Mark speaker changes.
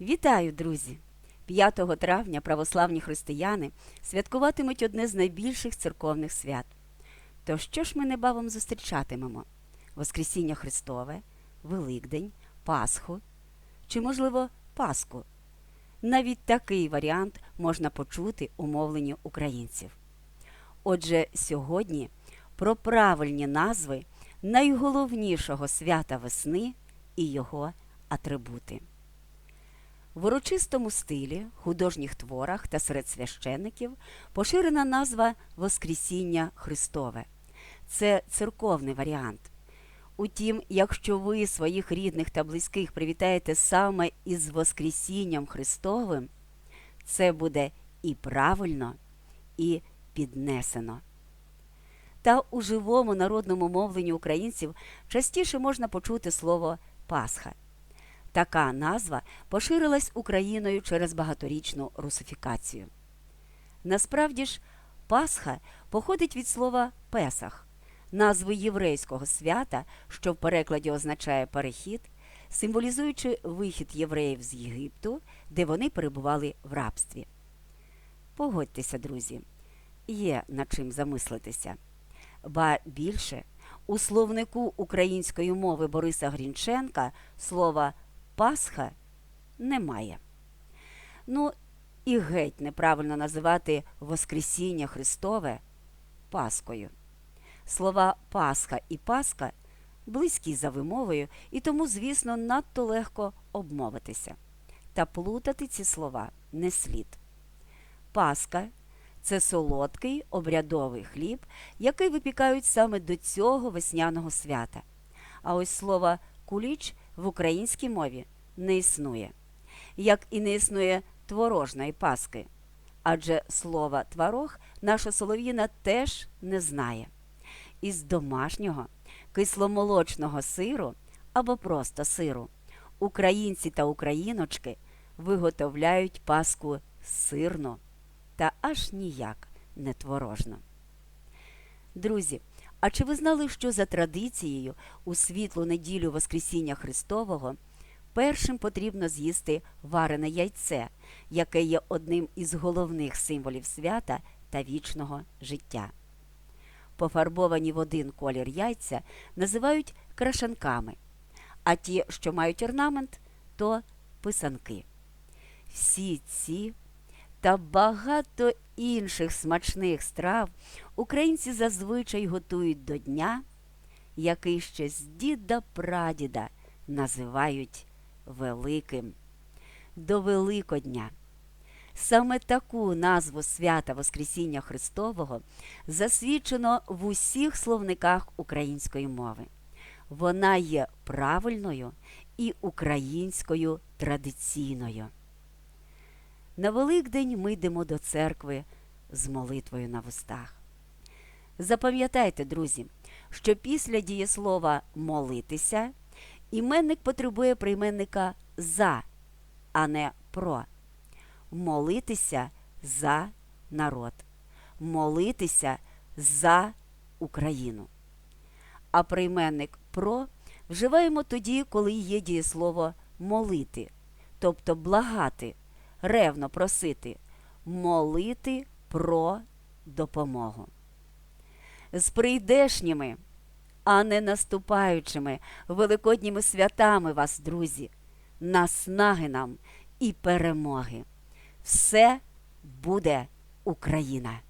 Speaker 1: Вітаю, друзі! 5 травня православні християни святкуватимуть одне з найбільших церковних свят. То що ж ми небавом зустрічатимемо? Воскресіння Христове, Великдень, Пасху чи, можливо, Пасху? Навіть такий варіант можна почути у мовленні українців. Отже, сьогодні про правильні назви найголовнішого свята весни і його атрибути. В урочистому стилі, художніх творах та серед священиків поширена назва Воскресіння Христове. Це церковний варіант. Утім, якщо ви своїх рідних та близьких привітаєте саме із Воскресінням Христовим, це буде і правильно, і піднесено. Та у живому народному мовленні українців частіше можна почути слово Пасха. Така назва поширилась Україною через багаторічну русифікацію. Насправді ж, Пасха походить від слова Песах, назви єврейського свята, що в перекладі означає перехід, символізуючи вихід євреїв з Єгипту, де вони перебували в рабстві. Погодьтеся, друзі, є над чим замислитися. Ба більше, у словнику української мови Бориса Грінченка слова Пасха немає. Ну, і геть неправильно називати Воскресіння Христове Паскою. Слова Пасха і Паска близькі за вимовою, і тому, звісно, надто легко обмовитися. Та плутати ці слова не слід. Паска це солодкий обрядовий хліб, який випікають саме до цього весняного свята. А ось слово куліч в українській мові не існує, як і не існує творожної паски. Адже слова творог наша солов'їна теж не знає. Із домашнього кисломолочного сиру або просто сиру українці та україночки виготовляють паску сирну та аж ніяк не творожно. Друзі, а чи ви знали, що за традицією у світлу неділю Воскресіння Христового першим потрібно з'їсти варене яйце, яке є одним із головних символів свята та вічного життя? Пофарбовані в один колір яйця називають крашанками, а ті, що мають орнамент, то писанки. Всі ці та багато інших смачних страв українці зазвичай готують до дня, який ще з діда прадіда називають Великим. До Великодня. Саме таку назву свята Воскресіння Христового засвідчено в усіх словниках української мови. Вона є правильною і українською традиційною. На Великдень ми йдемо до церкви з молитвою на вустах. Запам'ятайте, друзі, що після дієслова молитися іменник потребує прийменника за, а не про. Молитися за народ, молитися за Україну. А прийменник про вживаємо тоді, коли є дієслово молити, тобто благати ревно просити, молити про допомогу. З прийдешніми, а не наступаючими великодніми святами вас, друзі, наснаги нам і перемоги. Все буде Україна!